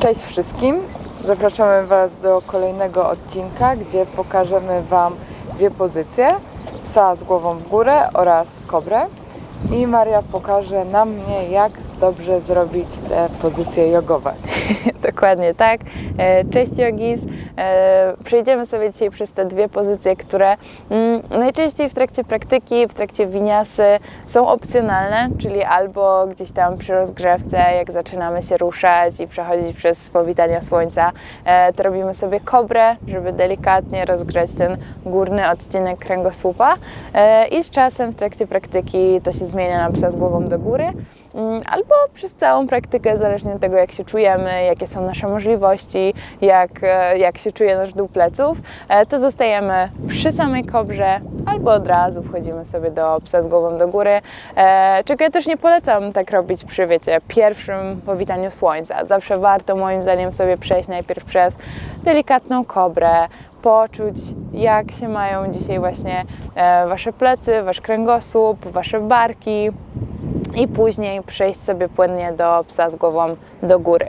Cześć wszystkim! Zapraszamy Was do kolejnego odcinka, gdzie pokażemy Wam dwie pozycje: psa z głową w górę oraz kobrę. I Maria pokaże na mnie, jak dobrze zrobić te pozycje jogowe. Dokładnie tak. E, Cześć Jogis. E, Przejdziemy sobie dzisiaj przez te dwie pozycje, które mm, najczęściej w trakcie praktyki, w trakcie winiasy są opcjonalne, czyli albo gdzieś tam przy rozgrzewce, jak zaczynamy się ruszać i przechodzić przez powitania słońca, e, to robimy sobie kobrę, żeby delikatnie rozgrzać ten górny odcinek kręgosłupa i z czasem w trakcie praktyki to się zmienia na psa z głową do góry, Mm, albo przez całą praktykę, zależnie od tego, jak się czujemy, jakie są nasze możliwości, jak, e, jak się czuje nasz dół pleców, e, to zostajemy przy samej kobrze, albo od razu wchodzimy sobie do psa z głową do góry, e, czego ja też nie polecam tak robić przy, wiecie, pierwszym powitaniu słońca. Zawsze warto moim zdaniem sobie przejść najpierw przez delikatną kobrę, poczuć, jak się mają dzisiaj właśnie wasze plecy, wasz kręgosłup, wasze barki i później przejść sobie płynnie do psa z głową do góry.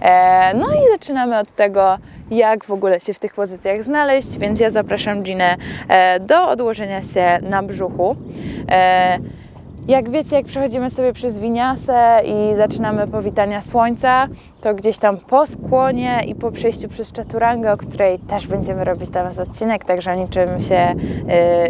E, no i zaczynamy od tego, jak w ogóle się w tych pozycjach znaleźć, więc ja zapraszam Ginę e, do odłożenia się na brzuchu. Jak wiecie, jak przechodzimy sobie przez winiasę i zaczynamy powitania słońca, to gdzieś tam po skłonie i po przejściu przez czaturangę, o której też będziemy robić teraz odcinek, także o niczym się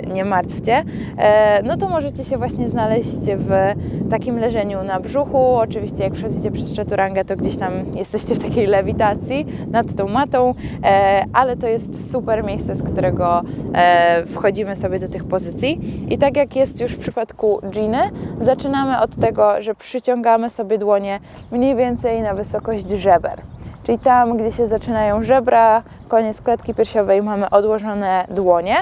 y, nie martwcie, e, no to możecie się właśnie znaleźć w takim leżeniu na brzuchu. Oczywiście jak przechodzicie przez czaturangę, to gdzieś tam jesteście w takiej lewitacji nad tą matą, e, ale to jest super miejsce, z którego e, wchodzimy sobie do tych pozycji. I tak jak jest już w przypadku Giny, zaczynamy od tego, że przyciągamy sobie dłonie mniej więcej na wysokość żeber. Czyli tam, gdzie się zaczynają żebra, koniec klatki piersiowej, mamy odłożone dłonie,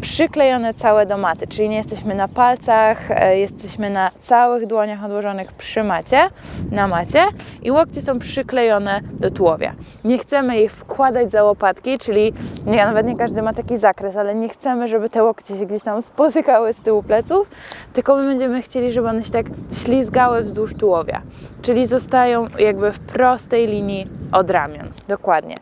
przyklejone całe do maty, czyli nie jesteśmy na palcach, e, jesteśmy na całych dłoniach odłożonych przy macie, na macie. I łokcie są przyklejone do tułowia. Nie chcemy ich wkładać za łopatki, czyli nie, nawet nie każdy ma taki zakres, ale nie chcemy, żeby te łokcie się gdzieś tam spotykały z tyłu pleców, tylko my będziemy chcieli, żeby one się tak ślizgały wzdłuż tułowia, czyli zostają jakby w prostej linii od ramion. Dokładnie.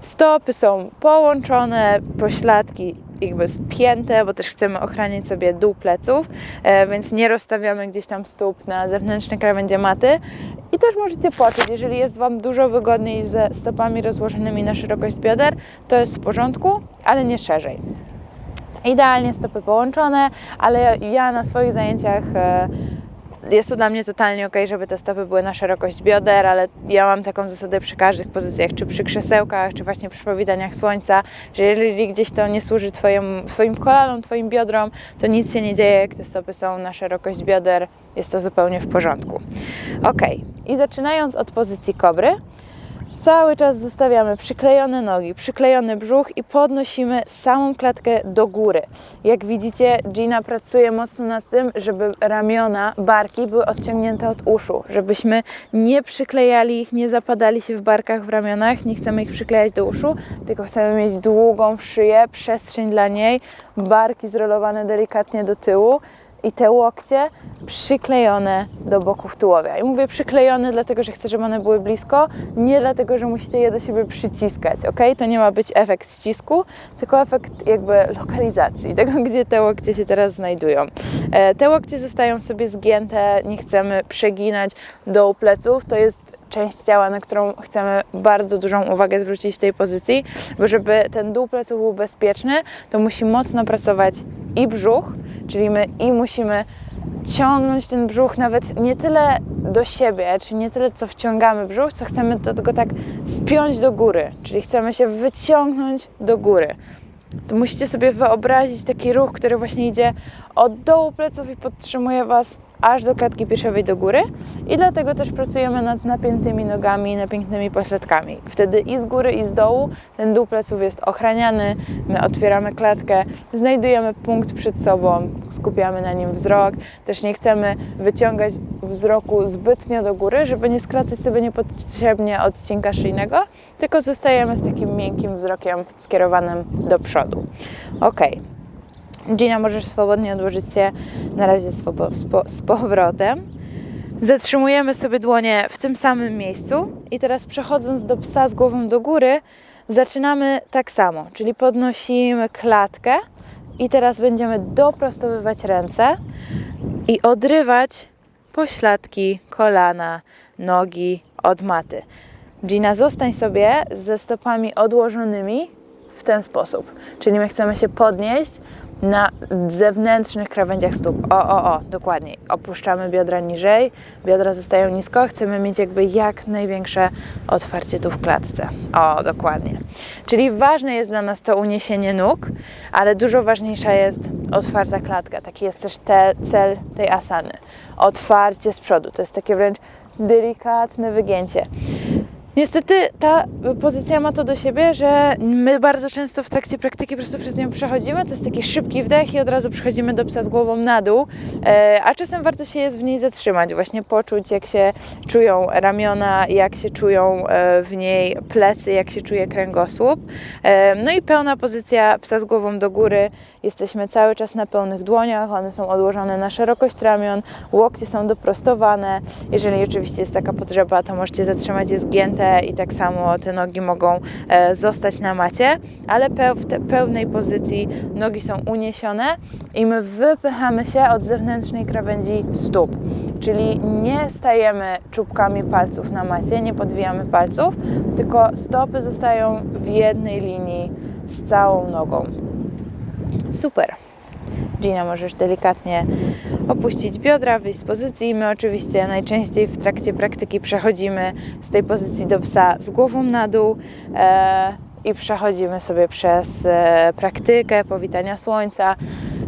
Stopy są połączone, pośladki jakby spięte, bo też chcemy ochranić sobie dół pleców, e, więc nie rozstawiamy gdzieś tam stóp na zewnętrznej krawędzie maty. I też możecie poczuć, jeżeli jest Wam dużo wygodniej ze stopami rozłożonymi na szerokość bioder, to jest w porządku, ale nie szerzej. Idealnie stopy połączone, ale ja na swoich zajęciach e, jest to dla mnie totalnie ok, żeby te stopy były na szerokość bioder, ale ja mam taką zasadę przy każdych pozycjach, czy przy krzesełkach, czy właśnie przy powitaniach słońca, że jeżeli gdzieś to nie służy twoim, kolanom, Twoim biodrom, to nic się nie dzieje, jak te stopy są na szerokość bioder, jest to zupełnie w porządku. Ok, i zaczynając od pozycji kobry, Cały czas zostawiamy przyklejone nogi, przyklejony brzuch i podnosimy samą klatkę do góry. Jak widzicie, Gina pracuje mocno nad tym, żeby ramiona, barki były odciągnięte od uszu, żebyśmy nie przyklejali ich, nie zapadali się w barkach, w ramionach, nie chcemy ich przyklejać do uszu, tylko chcemy mieć długą szyję, przestrzeń dla niej, barki zrolowane delikatnie do tyłu i te łokcie przyklejone do boków tułowia. I mówię przyklejone, dlatego że chcę, żeby one były blisko, nie dlatego, że musicie je do siebie przyciskać, ok? To nie ma być efekt ścisku, tylko efekt jakby lokalizacji, tego, gdzie te łokcie się teraz znajdują. E, te łokcie zostają sobie zgięte, nie chcemy przeginać dołu pleców, to jest część ciała, na którą chcemy bardzo dużą uwagę zwrócić w tej pozycji, bo żeby ten dół pleców był bezpieczny, to musi mocno pracować i brzuch, czyli my i musimy ciągnąć ten brzuch nawet nie tyle do siebie, czyli nie tyle co wciągamy brzuch, co chcemy do tego tak spiąć do góry, czyli chcemy się wyciągnąć do góry. To musicie sobie wyobrazić taki ruch, który właśnie idzie od dołu pleców i podtrzymuje Was aż do klatki piersiowej do góry i dlatego też pracujemy nad napiętymi nogami, napiętymi pośladkami. Wtedy i z góry, i z dołu ten dół pleców jest ochraniany, my otwieramy klatkę, znajdujemy punkt przed sobą, skupiamy na nim wzrok. Też nie chcemy wyciągać wzroku zbytnio do góry, żeby nie skracać sobie niepotrzebnie odcinka szyjnego, tylko zostajemy z takim miękkim wzrokiem skierowanym do przodu. Ok. Gina, możesz swobodnie odłożyć się na razie z, z powrotem. Zatrzymujemy sobie dłonie w tym samym miejscu i teraz przechodząc do psa z głową do góry, zaczynamy tak samo, czyli podnosimy klatkę i teraz będziemy doprostowywać ręce i odrywać pośladki, kolana, nogi od maty. Gina, zostań sobie ze stopami odłożonymi w ten sposób. Czyli my chcemy się podnieść na zewnętrznych krawędziach stóp. O, o, o, dokładnie. Opuszczamy biodra niżej, biodra zostają nisko. Chcemy mieć jakby jak największe otwarcie tu w klatce. O, dokładnie. Czyli ważne jest dla nas to uniesienie nóg, ale dużo ważniejsza jest otwarta klatka. Taki jest też te, cel tej asany. Otwarcie z przodu. To jest takie wręcz delikatne wygięcie. Niestety ta pozycja ma to do siebie, że my bardzo często w trakcie praktyki po prostu przez nią przechodzimy. To jest taki szybki wdech i od razu przechodzimy do psa z głową na dół, e, a czasem warto się jest w niej zatrzymać, właśnie poczuć jak się czują ramiona, jak się czują e, w niej plecy, jak się czuje kręgosłup. E, No i pełna pozycja psa z głową do góry. Jesteśmy cały czas na pełnych dłoniach, one są odłożone na szerokość ramion, łokcie są doprostowane. Jeżeli oczywiście jest taka potrzeba, to możecie zatrzymać je zgięte i tak samo te nogi mogą e, zostać na macie, ale w pełnej pozycji nogi są uniesione i my wypychamy się od zewnętrznej krawędzi stóp. Czyli nie stajemy czubkami palców na macie, nie podwijamy palców, tylko stopy zostają w jednej linii z całą nogą. Super. Gina, możesz delikatnie opuścić biodra, wyjść z pozycji. My oczywiście najczęściej w trakcie praktyki przechodzimy z tej pozycji do psa z głową na dół e, i przechodzimy sobie przez e, praktykę powitania słońca.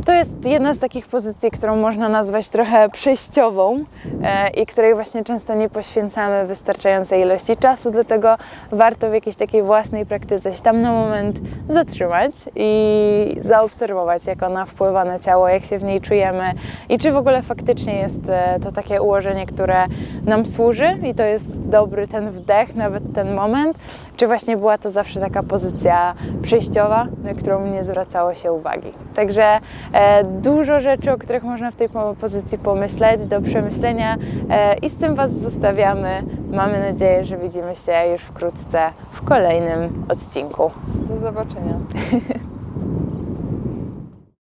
To jest jedna z takich pozycji, którą można nazwać trochę przejściową e, i której właśnie często nie poświęcamy wystarczającej ilości czasu, dlatego warto w jakiejś takiej własnej praktyce się tam na moment zatrzymać i zaobserwować, jak ona wpływa na ciało, jak się w niej czujemy i czy w ogóle faktycznie jest e, to takie ułożenie, które nam służy i to jest dobry ten wdech, nawet ten moment, czy właśnie była to zawsze taka pozycja przejściowa, na którą nie zwracało się uwagi. Także e, dużo rzeczy, o których można w tej po- pozycji pomyśleć, do przemyślenia e, i z tym Was zostawiamy. Mamy nadzieję, że widzimy się już wkrótce w kolejnym odcinku. Do zobaczenia.